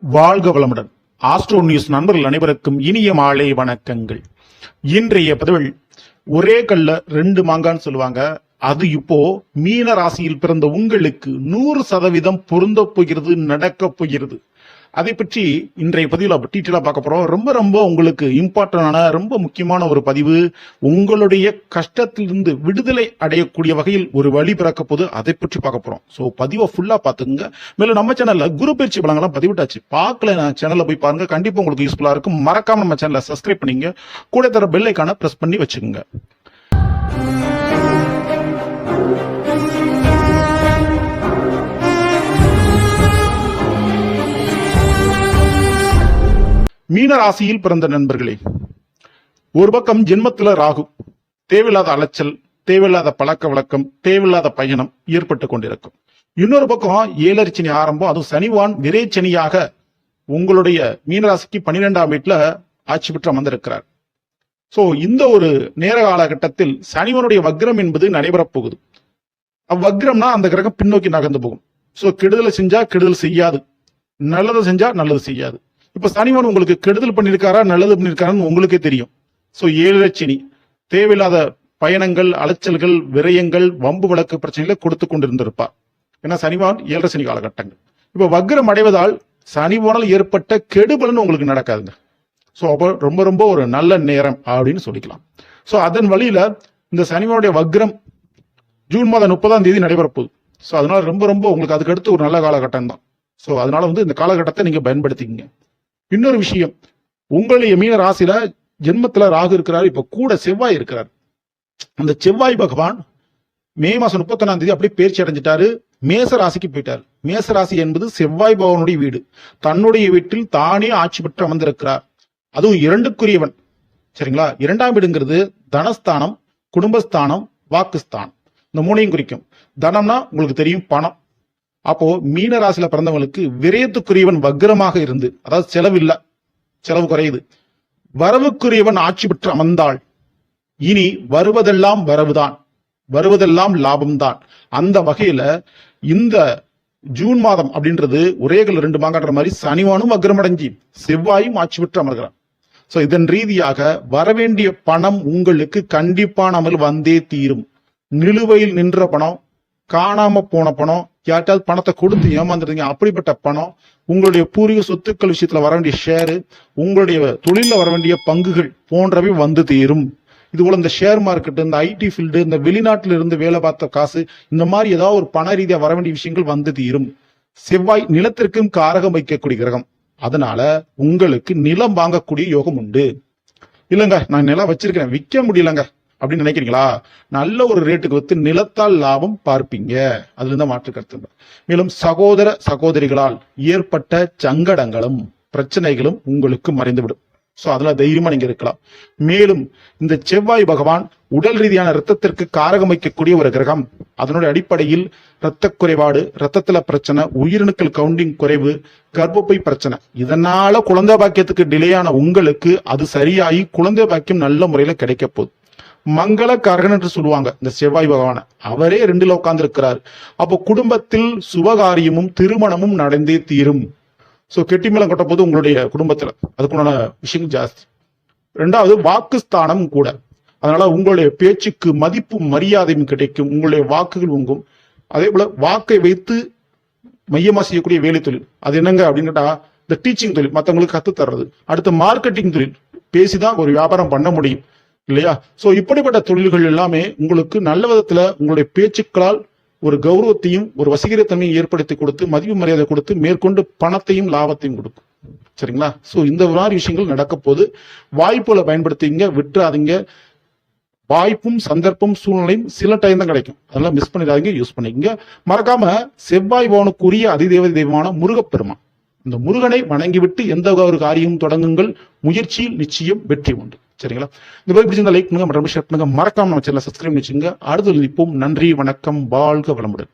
வாழ்க வளமுடன். Astro news நண்பர்கள் அனைவருக்கும் இனிய மாலை வணக்கங்கள். இன்றைய பதிவில் ஒரே கல்ல ரெண்டு மாங்கான்னு சொல்லுவாங்க. அது இப்போ மீன ராசியில் பிறந்த உங்களுக்கு நூறு சதவீதம் பொருந்த போகிறது நடக்க போகிறது. அதை பற்றி இன்றைய பதிவில் டீட்டெயிலாக பார்க்க போகிறோம் ரொம்ப ரொம்ப உங்களுக்கு இம்பார்ட்டன்டான ரொம்ப முக்கியமான ஒரு பதிவு. உங்களுடைய கஷ்டத்திலிருந்து விடுதலை அடையக்கூடிய வகையில் ஒரு வழி பிறக்க போது அதை பற்றி பார்க்க போகிறோம் ஸோ பதிவை ஃபுல்லாக பார்த்துங்க மேலும் நம்ம சேனலில் குரு பயிற்சி பலங்கள்லாம் பதிவிட்டாச்சு. பார்க்கல நான் சேனலில் போய் பாருங்க. கண்டிப்பாக உங்களுக்கு யூஸ்ஃபுல்லாக இருக்கும். மறக்காம நம்ம சேனலை சப்ஸ்கிரைப் பண்ணிங்க. கூட தர பெல்லைக்கான ப்ரெஸ் பண்ணி வச்சுக்கோங்க. மீன ராசியில் பிறந்த நண்பர்களே ஒரு பக்கம் ஜென்மத்துல ராகு தேவையில்லாத அலைச்சல் தேவையில்லாத பழக்க வழக்கம் தேவையில்லாத பயணம் ஏற்பட்டு கொண்டிருக்கும். இன்னொரு பக்கம் ஏழரை ஆரம்பம் அதுவும் சனிவான் விரைச்சனியாக உங்களுடைய மீனராசிக்கு பன்னிரெண்டாம் வீட்டுல ஆட்சி பெற்று அமர்ந்திருக்கிறார். சோ இந்த ஒரு நேர காலகட்டத்தில் சனிவனுடைய வக்ரம் என்பது நடைபெறப் போகுது. அவ்வக்ரம்னா அந்த கிரகம் பின்னோக்கி நகர்ந்து போகும். சோ கெடுதலை செஞ்சா கெடுதல் செய்யாது. நல்லதை செஞ்சா நல்லது செய்யாது. இப்ப சனிவன் உங்களுக்கு கெடுதல் பண்ணிருக்காரா நல்லது பண்ணிருக்காரான்னு உங்களுக்கே தெரியும். சோ ஏழரை சனி தேவையில்லாத பயணங்கள் அலைச்சல்கள் விரயங்கள் வம்பு வழக்கு பிரச்சனைகளை கொடுத்து கொண்டிருந்திருப்பார். ஏன்னா சனிவான் ஏழரை சனி காலகட்டங்கள். இப்ப வக்ரம் அடைவதால் சனிவானால் ஏற்பட்ட கெடுபலன் உங்களுக்கு நடக்காதுங்க. சோ அப்போ ரொம்ப ரொம்ப ஒரு நல்ல நேரம் அப்படின்னு சொல்லிக்கலாம். சோ அதன் வழியில இந்த சனிவனுடைய வக்ரம் ஜூன் மாதம் முப்பதாம் தேதி நடைபெற போகுது. ஸோ அதனால ரொம்ப ரொம்ப உங்களுக்கு அதுக்கு அடுத்து ஒரு நல்ல காலகட்டம் தான். ஸோ அதனால வந்து இந்த காலகட்டத்தை நீங்க பயன்படுத்திக்கங்க. இன்னொரு விஷயம் உங்களுடைய மீன ராசியில ஜென்மத்துல ராகு இருக்கிறார் இப்ப கூட செவ்வாய் இருக்கிறார். அந்த செவ்வாய் பகவான் மே மாசம் முப்பத்தொன்னாம் தேதி அப்படியே பேர்ச்சி அடைஞ்சிட்டாரு மேச ராசிக்கு போயிட்டார். மேச ராசி என்பது செவ்வாய் பகவானுடைய வீடு. தன்னுடைய வீட்டில் தானே ஆட்சி பெற்று அமர்ந்திருக்கிறார். அதுவும் இரண்டுக்குரியவன். சரிங்களா? இரண்டாம் வீடுங்கிறது தனஸ்தானம் குடும்பஸ்தானம் வாக்குஸ்தானம். இந்த மூணையும் குறிக்கும். தனம்னா உங்களுக்கு தெரியும் பணம். அப்போ மீன ராசியில பிறந்தவங்களுக்கு விரயத்துக்குரியவன் வக்ரமாக இருந்து அதாவது செலவு இல்ல செலவு குறையுது. வரவுக்குரியவன் ஆட்சி பெற்று அமர்ந்தாள். இனி வருவதெல்லாம் வரவுதான். வருவதெல்லாம் லாபம்தான். அந்த வகையில இந்த ஜூன் மாதம் அப்படின்றது ஒரே கல் ரெண்டு மாங்கன்ற மாதிரி சனிவானும் வக்ரமடைஞ்சி செவ்வாயும் ஆட்சி பெற்று அமர்கிறான். சோ இதன் ரீதியாக வரவேண்டிய பணம் உங்களுக்கு கண்டிப்பான அமல் வந்தே தீரும். நிலுவையில் நின்ற பணம் காணாம போன பணம் யார்ட்டாவது பணத்தை கொடுத்து ஏமாந்துருந்தீங்க அப்படிப்பட்ட பணம் உங்களுடைய பூர்வீக சொத்துக்கள் விஷயத்துல வர வேண்டிய ஷேரு உங்களுடைய தொழில வர வேண்டிய பங்குகள் போன்றவை வந்து தீரும். இது போல இந்த ஷேர் மார்க்கெட் இந்த ஐடி ஃபீல்டு இந்த வெளிநாட்டில இருந்து வேலை பார்த்த காசு இந்த மாதிரி ஏதாவது ஒரு பண ரீதியா வர வேண்டிய விஷயங்கள் வந்து தீரும். செவ்வாய் நிலத்திற்கும் காரகம் வைக்கக்கூடிய கிரகம். அதனால உங்களுக்கு நிலம் வாங்கக்கூடிய யோகம் உண்டு. இல்லைங்க நான் நிலம் வச்சிருக்கிறேன். விற்க முடியலங்க. அப்படின்னு நினைக்கிறீங்களா? நல்ல ஒரு ரேட்டுக்கு வித்து நிலத்தால் லாபம் பார்ப்பீங்க. அதுல இருந்தா மாற்று கருத்து மேலும் சகோதர சகோதரிகளால் ஏற்பட்ட சங்கடங்களும் பிரச்சனைகளும் உங்களுக்கு மறைந்துவிடும். ஸோ அதில் தைரியமா நீங்க இருக்கலாம். மேலும் இந்த செவ்வாய் பகவான் உடல் ரீதியான ரத்தத்திற்கு காரகம் வைக்கக்கூடிய ஒரு கிரகம். அதனுடைய அடிப்படையில் இரத்த குறைபாடு ரத்தத்துல பிரச்சனை உயிரணுக்கள் கவுண்டிங் குறைவு கர்ப்பப்பை பிரச்சனை. இதனால குழந்தை பாக்கியத்துக்கு டிலே ஆன உங்களுக்கு அது சரியாகி குழந்தை பாக்கியம் நல்ல முறையில கிடைக்க போகுது. மங்களக்காரகன் என்று சொல்லுவாங்க இந்த செவ்வாய் பகவான. அவரே ரெண்டுல உட்கார்ந்துருக்கிறார். அப்போ குடும்பத்தில் சுபகாரியமும் திருமணமும் நடந்தே தீரும். ஸோ கெட்டிமேளம் கொட்ட போது உங்களுடைய குடும்பத்துல. அதுக்குண்டான விஷயம் ஜாஸ்தி. ரெண்டாவது வாக்குஸ்தானம் கூட. அதனால உங்களுடைய பேச்சுக்கு மதிப்பும் மரியாதையும் கிடைக்கும். உங்களுடைய வாக்குகள் உங்கும் அதே போல வாக்கை வைத்து மையமா செய்யக்கூடிய வேலை தொழில். அது என்னங்க அப்படின்னு கேட்டா இந்த டீச்சிங் தொழில். மற்றவங்களுக்கு கத்து தர்றது அடுத்து மார்க்கெட்டிங் தொழில். பேசிதான் ஒரு வியாபாரம் பண்ண முடியும். இல்லையா? சோ இப்படிப்பட்ட தொழில்கள் எல்லாமே உங்களுக்கு நல்ல விதத்துல உங்களுடைய பேச்சுக்களால் ஒரு கௌரவத்தையும் ஒரு வசீகரத்தன்மையும் ஏற்படுத்தி கொடுத்து மதிப்பு மரியாதை கொடுத்து மேற்கொண்டு பணத்தையும் லாபத்தையும் கொடுக்கும். சரிங்களா? சோ இந்த மாதிரி விஷயங்கள் நடக்க போது வாய்ப்புகளை பயன்படுத்திங்க விட்டுறாதீங்க. வாய்ப்பும் சந்தர்ப்பம் சூழ்நிலையும் சில டைம் தான் கிடைக்கும். அதெல்லாம் மிஸ் பண்ணிடாதீங்க யூஸ் பண்ணிக்கங்க. மறக்காம செவ்வாய் பவனுக்குரிய அதிதேவதை தெய்வமான முருகப்பெருமான். இந்த முருகனை வணங்கிவிட்டு எந்த ஒரு காரியமும் தொடங்குங்கள். முயற்சியில் நிச்சயம் வெற்றி உண்டு. சரிங்களா? இந்த மாதிரி பிடிச்சிருந்தா லைக் பண்ணுங்க மற்றும் ஷேர் பண்ணுங்க மறக்காம நம்ம சேனலை சப்ஸ்கிரைப் வச்சுங்க அடுத்து நிற்போம் நன்றி வணக்கம் வாழ்க வளமுடன்.